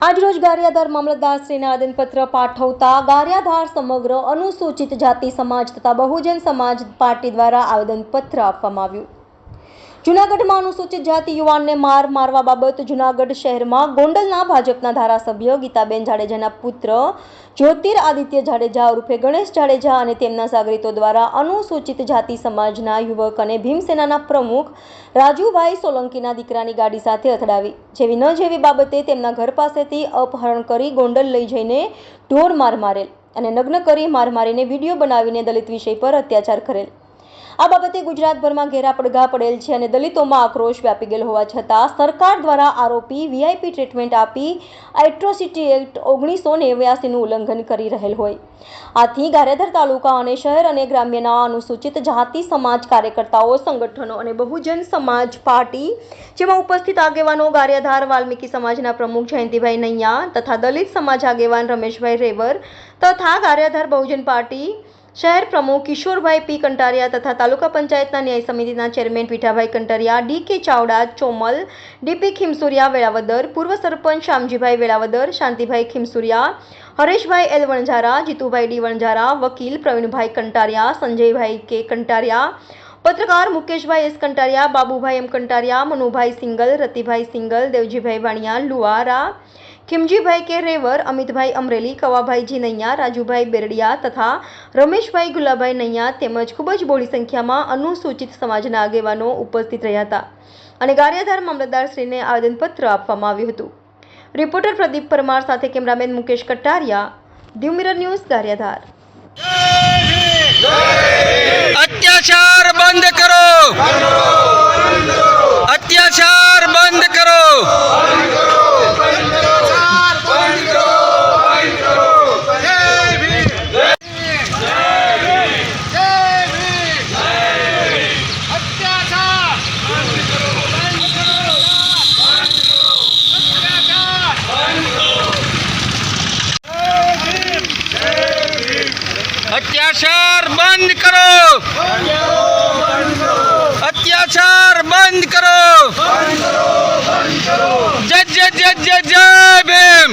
આજરોજ ગારિયાધાર મામલતદાર આદનપત્ર પાઠવતા ગારિયાધાર સમગ્ર અનુસૂચિત જાતિ સમાજ તથા બહુજન સમાજ પાર્ટી દ્વારા આવેદનપત્ર આપવામાં આવ્યું. જૂનાગઢમાં અનુસૂચિત જાતિ યુવાનને માર મારવા બાબત જૂનાગઢ શહેરમાં ગોંડલના ભાજપના ધારાસભ્ય ગીતાબેન જાડેજાના પુત્ર જ્યોતિર આદિત્ય જાડેજા ઉર્ફે ગણેશ જાડેજા અને તેમના સાગરીતો દ્વારા અનુસૂચિત જાતિ સમાજના યુવક અને ભીમસેનાના પ્રમુખ રાજુભાઈ સોલંકીના દીકરાની ગાડી સાથે અથડાવી. જેવી ન જેવી બાબતે તેમના ઘર પાસેથી અપહરણ કરી ગોંડલ લઈ જઈને ઢોર માર મારેલ અને નગ્ન કરી માર મારીને વીડિયો બનાવીને દલિત વિષય પર અત્યાચાર કરેલ. આ બાબતે ગુજરાતભરમાં ઘેરા પડઘા પડેલ છે અને દલિતોમાં આક્રોશ વ્યાપી ગયેલ હોવા છતાં સરકાર દ્વારા આરોપી વીઆઈપી ટ્રીટમેન્ટ આપી એટ્રોસિટી એક્ટ ઓગણીસો નેવ્યાસીનું ઉલ્લંઘન કરી રહેલ હોય. આથી ગારેધર તાલુકા અને શહેર અને ગ્રામ્યના અનુસૂચિત જાતિ સમાજ કાર્યકર્તાઓ, સંગઠનો અને બહુજન સમાજ પાર્ટી, જેમાં ઉપસ્થિત આગેવાનો ગારેધાર વાલ્મીકી સમાજના પ્રમુખ જયંતિભાઈ નૈયા તથા દલિત સમાજ આગેવાન રમેશભાઈ રેવર તથા ગારિયાધાર બહુજન પાર્ટી શહેર પ્રમુખ કિશોરભાઈ પી કંટારિયા તથા તાલુકા પંચાયતના ન્યાય સમિતિના chairman Pithabhai Kantariya, D K Chavda, Chomal DP Khimsuriya, Velavadar, પૂર્વ સરપંચ શામજીભાઈ વેળાવદર, શાંતિભાઈ ખીમસુરિયા, હરેશભાઈ એલ વણઝારા, જીતુભાઈ ડી વણઝારા, વકીલ પ્રવીણભાઈ કંટારિયા, સંજયભાઈ કે કંટારિયા, પત્રકાર મુકેશભાઈ એસ કંટારિયા, બાબુભાઈ એમ કંટારિયા, મનુભાઈ સિંગલ, રતિભાઈ સિંગલ, દેવજીભાઈ વાણિયા લુઆરા ખીમજીભાઈ કે અમિતભાઈ અમરેલી, કવાભાઈ જી રાજુભાઈ બેરડિયા તથા રમેશભાઈ ગુલાભાઈ નૈયા તેમજ ખૂબ જ બોડી સંખ્યામાં અનુસૂચિત સમાજના આગેવાનો ઉપસ્થિત રહ્યા હતા અને ગારિયાધાર મામલતદારશ્રીને આવેદનપત્ર આપવામાં આવ્યું હતું. રિપોર્ટર પ્રદીપ પરમાર સાથે કેમેરામેન મુકેશ કટારિયા દીવ ન્યૂઝ કાર્યધાર. અત્યાચાર બંધ અત્યાચાર બંધ કરો. અત્યાચાર બંધ કરો. જય જય જય જય જય ભીમ.